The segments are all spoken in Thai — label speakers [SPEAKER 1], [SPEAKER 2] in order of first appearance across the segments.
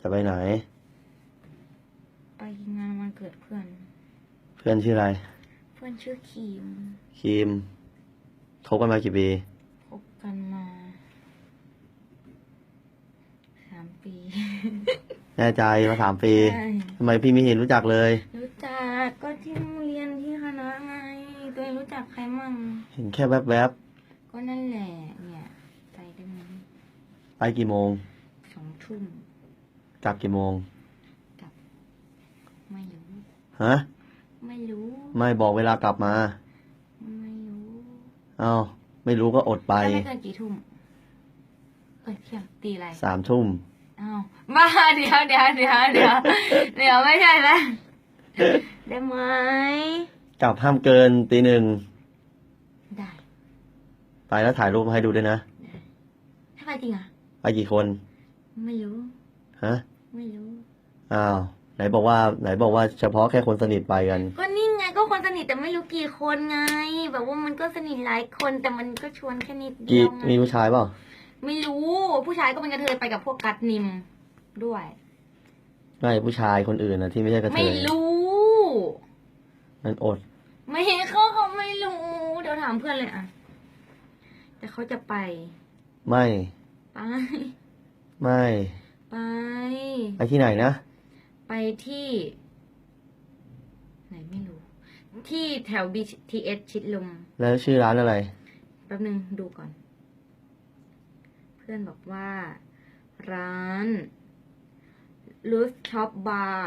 [SPEAKER 1] จะไปไหน
[SPEAKER 2] ไปงานวันเกิดเพื่อน
[SPEAKER 1] เพื่อนชื่ออะไร
[SPEAKER 2] เพื่อนชื่อครีม
[SPEAKER 1] ครีมคบกันมากี่ปี
[SPEAKER 2] คบกันมาสามปี
[SPEAKER 1] แน่ใจมาสามปี
[SPEAKER 2] ใช่
[SPEAKER 1] ทำไมพี่ไม่เห็นรู้จักเลย
[SPEAKER 2] รู้จักก็ที่เรียนที่คณะไง ตัวเองรู้จักใครมั่ง
[SPEAKER 1] เห็นแค่แวบ
[SPEAKER 2] ก็นั่นแหละเนี่ย ไปได้ไหม
[SPEAKER 1] ๆไปกี่โมง
[SPEAKER 2] สองทุ่ม
[SPEAKER 1] กลับกี่โมง
[SPEAKER 2] ไม่รู้
[SPEAKER 1] ฮะ
[SPEAKER 2] ไม่รู้
[SPEAKER 1] ไม่บอกเวลากลับมา
[SPEAKER 2] ไม่รู้
[SPEAKER 1] เอาไม่รู้ก็อดไป
[SPEAKER 2] ถ้าไม่เกินกี่ทุ่ม เอ้ยเที่ยงตีอะไร
[SPEAKER 1] สามทุ่ม
[SPEAKER 2] อ้าวบ้าเดี๋ยวเดี๋ยวเดี๋ยวเดี๋ยวเดี๋ยวไม่ใช่แล้วได้ไหม
[SPEAKER 1] กลับห้ามเกินตีหนึ่ง
[SPEAKER 2] ได้
[SPEAKER 1] ไปแล้วถ่ายรูปมาให้ดูด้วยนะ
[SPEAKER 2] ถ้าไปจริงอะ
[SPEAKER 1] ไปกี่คน
[SPEAKER 2] ไม่รู้
[SPEAKER 1] ฮะ
[SPEAKER 2] ไม่รู้
[SPEAKER 1] อ้าวไหนบอกว่า ไหนบอกว่าเฉพาะแค่คนสนิทไปกัน
[SPEAKER 2] ก็นี่ไงก็คนสนิทแต่ไม่รู้กี่คนไง แบบว่ามันก็สนิทหลายคนแต่มันก็ชวนแค่นิดเดี
[SPEAKER 1] กี่
[SPEAKER 2] ยวไง
[SPEAKER 1] มีผู้ชายเปล่า
[SPEAKER 2] ไม่รู้ ผู้ชายก็เป็นกระเทยไปกับพวกกัดนิมด้วย
[SPEAKER 1] ไม่ผู้ชายคนอื่นนะที่ไม่ใช่กระเท
[SPEAKER 2] ไม่
[SPEAKER 1] ย
[SPEAKER 2] รู้
[SPEAKER 1] มันอด
[SPEAKER 2] ไม่เห็นเขาเขาไม่รู้ เดี๋ยวถามเพื่อนเลยอะ แต่เขาจะไป
[SPEAKER 1] ไม่
[SPEAKER 2] ไป
[SPEAKER 1] ไม่
[SPEAKER 2] ไป
[SPEAKER 1] ไปที่ไหนนะ
[SPEAKER 2] ไปที่ ไหนไม่รู้ ที่แถว BTS ชิดลม
[SPEAKER 1] แล้วชื่อร้านอะไร
[SPEAKER 2] แป๊บนึงดูก่อน เพื่อนบอกว่า ร้าน Rooftop Bar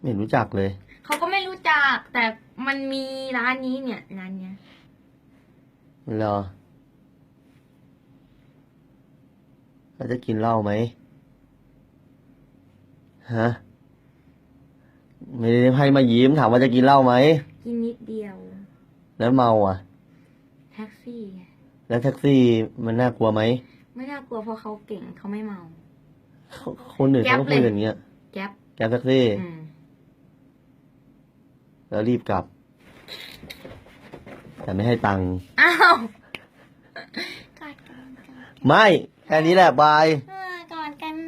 [SPEAKER 1] ไม่เห็นรู้จักเลย
[SPEAKER 2] เขาก็ไม่รู้จัก แต่มันมีร้านนี้เนี่ย ร้านเนี้ย
[SPEAKER 1] เหรอแล้วจะกินเหล้าไหม ฮะไม่ได้ให้มายิ้มถามว่าจะกินเหล้าไหม
[SPEAKER 2] กินนิดเดียว
[SPEAKER 1] แล้วเมาอะ
[SPEAKER 2] แท็กซี่ไง
[SPEAKER 1] แล้วแท็กซี่มันน่ากลัวไหม
[SPEAKER 2] ไม่น่ากลัวเพราะเขาเก่งเขาไม่เมา
[SPEAKER 1] เขาคนอื่นเขาก็พูดอย่างเงี้ย
[SPEAKER 2] แก๊ป
[SPEAKER 1] แกร็บแท็กซี่
[SPEAKER 2] อืม
[SPEAKER 1] แล้วรีบกลับ แต่ไม่ให้ตังค์
[SPEAKER 2] อ้าวกัดกันกัดกัน
[SPEAKER 1] ไม่ แค่นี้แหละบาย
[SPEAKER 2] เอ